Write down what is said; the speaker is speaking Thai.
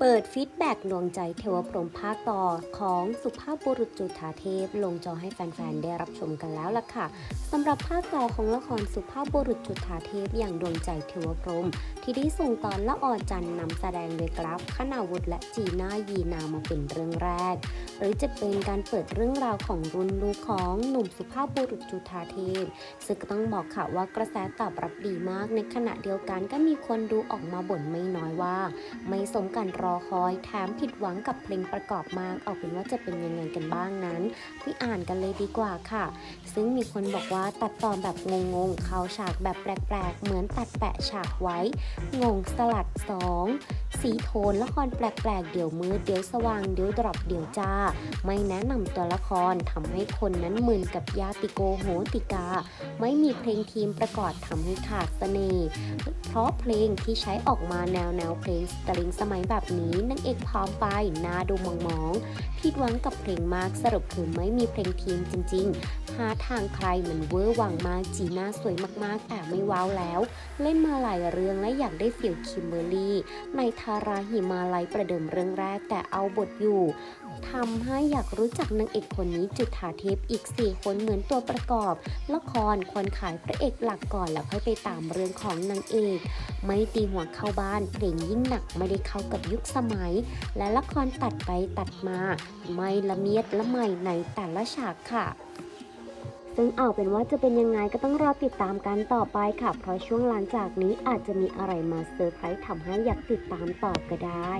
เปิดฟีดแบ็กดวงใจเทวพรมภาคต่อของสุภาพบุรุษจุฑาเทพ ลงจอให้แฟนๆ ได้รับชมกันแล้วล่ะค่ะสำหรับภาคต่อของละครสุภาพบุรุษจุฑาเทพอย่างดวงใจเทวพรม ที่ได้ส่งตอนละออจันนำแสดงโดยกราฟขนาวุฒิและจีน่ายีนามาเป็นเรื่องแรก หรือจะเป็นการเปิดเรื่องราวของรุ่นลูกของหนุ่มสุภาพบุรุษจุฑาเทพ ซึ่งต้องบอกค่ะว่ากระแสตอบรับดีมากในขณะเดียวกันก็มีคนดูออกมาบ่นไม่น้อยว่า ไม่สมการรอคอยแถมผิดหวังกับเพลงประกอบมากเอาเป็นว่าจะเป็นยังไงกันบ้างนั้นไปอ่านกันเลยดีกว่าค่ะ ซึ่งมีคนบอกว่าตัดต่อแบบงงๆ เข้าฉากแบบแปลกๆ เหมือนตัดแปะฉากไว้ งงสลัดสอง สีโทนละครแปลกๆ เดี๋ยวมืดเดี๋ยวสว่างเดี๋ยวดรอปเดี๋ยวจ้า ไม่แนะนำตัวละครทำให้คนนั้นมึนกับยาติโกโหติกา ไม่มีเพลงทีมประกอบทำให้ขาดเสน่ห์เพราะเพลงที่ใช้ออกมาแนวแนวเพลงสตริงสมัยแบบนี้นางเอกพร้อมไปหน้าดูมองมองๆผิดหวังกับเพลงมากสรุปคือไม่มีเพลงทีมจริง ๆ หาทางใครมันเวอร์วังมากจีน่าสวยมากๆแต่ไม่ว้าวแล้ว เล่นมาหลายเรื่องและอยากได้ฟิลคิมเบอร์รี่ ในทาราหิมาลัยประเดิมเรื่องแรกแต่เอาบทอยู่ทำให้อยากรู้จักนางเอกคนนี้จุฑาเทพอีก 4 คนเหมือนตัวประกอบ ละครควรขายพระเอกหลักก่อนแล้วค่อยไปตามเรื่องของนางเอก ไม่ตีหัวเข้าบ้านเพลงยิ่งหนักไม่ได้เข้ากับยุคสมัย และละครตัดไปตัดมา ไม่ละเมียดละไมในแต่ละฉากค่ะ ซึ่งเอาเป็นว่าจะเป็นยังไงก็ต้องรอติดตามกันต่อไปค่ะ เพราะช่วงหลังจากนี้อาจจะมีอะไรมาเซอร์ไพรส์ทำให้อยากติดตามต่อก็ได้